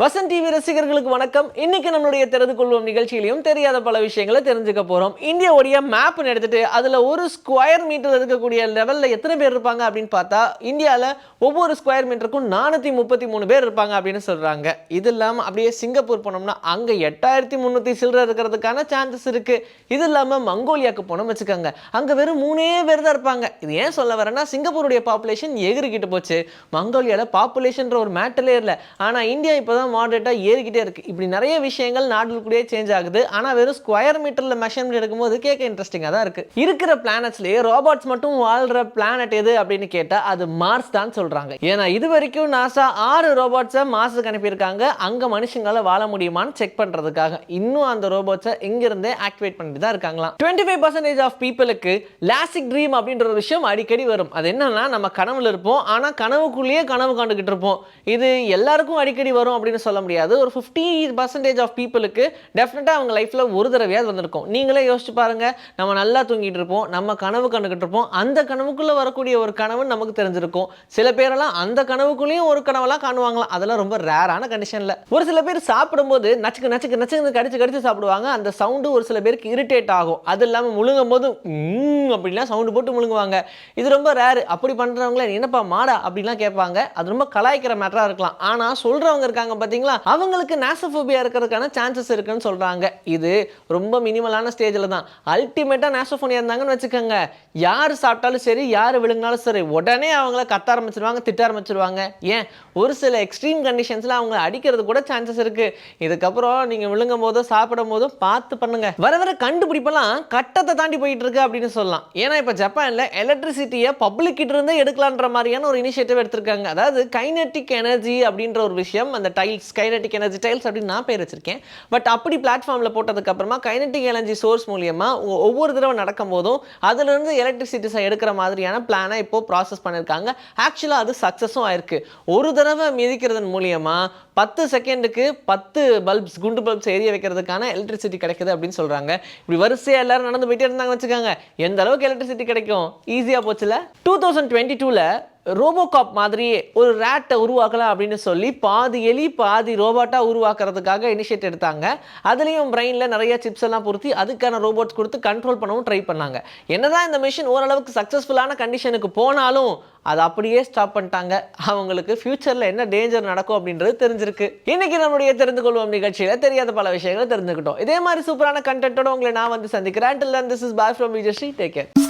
Vasanth TV ரசிகர்களுக்கு வணக்கம். இன்னைக்கு நம்மளுடைய தெரிந்து கொள்வோம் நிகழ்ச்சியிலையும் தெரியாத பல விஷயங்களை தெரிஞ்சுக்க போறோம். இந்தியாவுடைய மேப்னு எடுத்துட்டு அதுல ஒரு ஸ்கொயர் மீட்டர் இருக்கக்கூடிய லெவல்ல எத்தனை பேர் இருப்பாங்க அப்படின்னு பார்த்தா இந்தியாவில் ஒவ்வொரு ஸ்கொயர் மீட்டருக்கும் நானூற்றி முப்பத்தி மூணு பேர் இருப்பாங்க அப்படின்னு சொல்றாங்க. இது இல்லாமல் அப்படியே சிங்கப்பூர் போனோம்னா அங்கே எட்டாயிரத்தி முந்நூற்றி சில்லற இருக்கிறதுக்கான சான்சஸ் இருக்கு. இது இல்லாமல் மங்கோலியாவுக்கு போனோம் வச்சுக்கோங்க. அங்கே வெறும் மூணே பேர் தான் இருப்பாங்க. இது ஏன் சொல்ல வரேன்னா சிங்கப்பூருடைய பாப்புலேஷன் எகிரிக்கிட்டு போச்சு. மங்கோலியாவில் பாப்புலேஷன்ற ஒரு மேட்டலே இல்லை. ஆனால் இந்தியா இப்போ தான் மாடரேட்டாக ஏறிக்கிட்டே இருக்குது இப்படி நிறைய விஷயங்கள் நாடுகளுக்குள்ளேயே சேஞ்ச் ஆகுது. ஆனால் வெறும் ஸ்கொயர் மீட்டரில் மெஷர்மெண்ட் எடுக்கும்போது கேட்க இன்ட்ரெஸ்டிங்காக தான் இருக்குது இருக்கிற பிளானட்ஸ்லேயே ரோபோட்ஸ் மட்டும் வாழ்கிற பிளானட் எது அப்படின்னு கேட்டால் அது மார்ஸ் தான் சொல்கிறாங்க ஏன்னா இது வரைக்கும் நாசா ஆறு ரோபோட்ஸை மார்ஸுக்கு அனுப்பியிருக்காங்க. அங்கே மனுஷங்களால வாழ முடியுமான்னு செக் பண்ணுறதுக்காக இன்னும் அந்த ரோபோட்ஸை இங்கிருந்தே ஆக்டிவேட் பண்ணிட்டு தான் இருக்காங்களாம். டுவெண்ட்டி ஃபைவ் பர்சன்டேஜ் ஆஃப் பீப்புளுக்கு லாசிக் ட்ரீம் அப்படின்ற ஒரு விஷயம் அடிக்கடி வரும். அது என்னன்னா நம்ம கனவுல இருப்போம். ஆனால் கனவுக்குள்ளேயே கனவு காண்டுகிட்டு இருப்போம். இது எல்லாருக்கும் அடிக்கடி வரும் அப்படின்னு சொல்ல முடியாது. ஒரு ஃபிஃப்டி பர்சன்டேஜ் ஆஃப் பீப்புளுக்கு டெஃபினட்டாக அவங்க லைஃப்பில் ஒரு தடவையாவது வந்திருக்கும். நீங்களே யோசிச்சு பாருங்க. நம்ம நல்லா தூங்கிட்டு இருப்போம். நம்ம கனவு கண்டுகிட்டு இருப்போம். அந்த கனவுக்குள்ளே வரக்கூடிய ஒரு கனவு நமக்கு தெரிஞ்சிருக்கும். சில பேரெல்லாம் அந்த கனவுக்குள்ளேயும் ஒரு கனவெல்லாம் காணுவாங்களாம் அதெல்லாம் ரொம்ப ரேரான கண்டிஷனில் ஒரு சில பேர் சாப்பிடும்போது நச்சுக்கு நச்சுக்கு நச்சுக்கு கடிச்சு கடிச்சு சாப்பிடுவாங்க. அந்த சவுண்டு ஒரு சில பேருக்கு இரிட்டேட் ஆகும். அது இல்லாமல் முழுங்கும் போது அப்படின்லாம் சவுண்டு போட்டு முழுங்குவாங்க. இது ரொம்ப ரேரு அப்படி பண்ணுறவங்கள என்னப்பா மாடா? அப்படின்லாம் கேட்பாங்க. அது ரொம்ப கலாய்க்கிற மேட்டராக இருக்கலாம். ஆனால் சொல்கிறவங்க இருக்காங்க பார்த்தீங்களா அவங்களுக்கு நேசோஃபோபியா இருக்கிறதுக்கான சான்சஸ் இருக்குன்னு சொல்கிறாங்க இது ரொம்ப மினிமலான ஸ்டேஜில் தான். அல்டிமேட்டாக நேசோஃபோனியா இருந்தாங்கன்னு வச்சுக்கோங்க. யார் சாப்பிட்டாலும் சரி யார் விழுங்கினாலும் சரி உடனே அவங்கள கத்த ஆரம்பிச்சிருவாங்க திட்ட ஆரம்பிச்சிருவாங்க. ஏன்? ஒரு சில எக்ஸ்ட்ரீம் கண்டிஷன்ஸில் அவங்க அடிக்கிறது கூட சான்சஸ் இருக்குது இதுக்கப்புறம் நீங்கள் விழுங்கும் போதோ சாப்பிடும் போதும் பார்த்து பண்ணுங்க. வர வர கண்டுபிடிப்பெல்லாம் கட்டத்தை தாண்டி போயிட்டு இருக்கு அப்படின்னு சொல்லலாம். ஏன்னா இப்போ ஜப்பானில் எலக்ட்ரிசிட்டியை பப்ளிக் கிட்ட இருந்தே எடுக்கலான்ற மாதிரியான ஒரு இனிஷியேட்டிவ் எடுத்திருக்காங்க. அதாவது கைனெட்டிக் எனர்ஜி அப்படின்ற ஒரு விஷயம் அந்த tile tiles kinetic energy tiles அப்படின்னு நான் பேர் வச்சிருக்கேன். பட் அப்படி பிளாட்ஃபார்மில் போட்டதுக்கு அப்புறமா கைனெட்டிக் எனர்ஜி சோர்ஸ் மூலியமா ஒவ்வொரு தடவை நடக்கும் போதும் அதுலேருந்து எலக்ட்ரிசிட்டிஸை எடுக்கிற மாதிரியான பிளானை இப்போ ப்ராசஸ் பண்ணியிருக்காங்க ஆக்சுவலாக அது சக்ஸஸும் ஆயிருக்கு. ஒரு தடவை மிதிக்கிறதன் மூலியமா பத்து செகண்டுக்கு பத்து பல்ப்ஸ் குண்டு பல்ப்ஸ் எரிய வைக்கிறதுக்கான எலக்ட்ரிசிட்டி கிடைக்குது அப்படின்னு சொல்கிறாங்க இப்படி வரிசையாக எல்லாரும் நடந்து போயிட்டே இருந்தாங்க வச்சுக்கோங்க. எந்த அளவுக்கு எலக்ட்ரிசிட்டி கிடைக்கும்? ஈஸியாக போச்சுல? டூ தௌசண்ட் டுவெண்ட்டி டூல ரோபோகாப் மாதிரியே ஒரு ரேட்டை உருவாக்கலாம் அப்படின்னு சொல்லி பாதி எலி பாதி ரோபோட்டாக உருவாக்குறதுக்காக இனிஷியேட் எடுத்தாங்க. அதுலேயும் பிரெயினில் நிறைய சிப்ஸ் எல்லாம் பொருத்தி அதுக்கான ரோபோட்ஸ் கொடுத்து கண்ட்ரோல் பண்ணவும் ட்ரை பண்ணாங்க. என்னதான் இந்த மிஷின் ஓரளவுக்கு சக்ஸஸ்ஃபுல்லான கண்டிஷனுக்கு போனாலும் அதை அப்படியே ஸ்டாப் பண்ணிட்டாங்க. அவங்களுக்கு ஃபியூச்சரில் என்ன டேஞ்சர் நடக்கும் அப்படின்றது தெரிஞ்சிருக்கு. இன்னைக்கு நம்மளுடைய தெரிந்து கொள்வோம் நிகழ்ச்சியில் தெரியாத பல விஷயங்களை தெரிஞ்சுக்கிட்டோம். இதே மாதிரி சூப்பரான கண்டென்ட்டோட உங்களை நான் வந்து சந்திக்கிறேன். This is boy from Vijayasri take care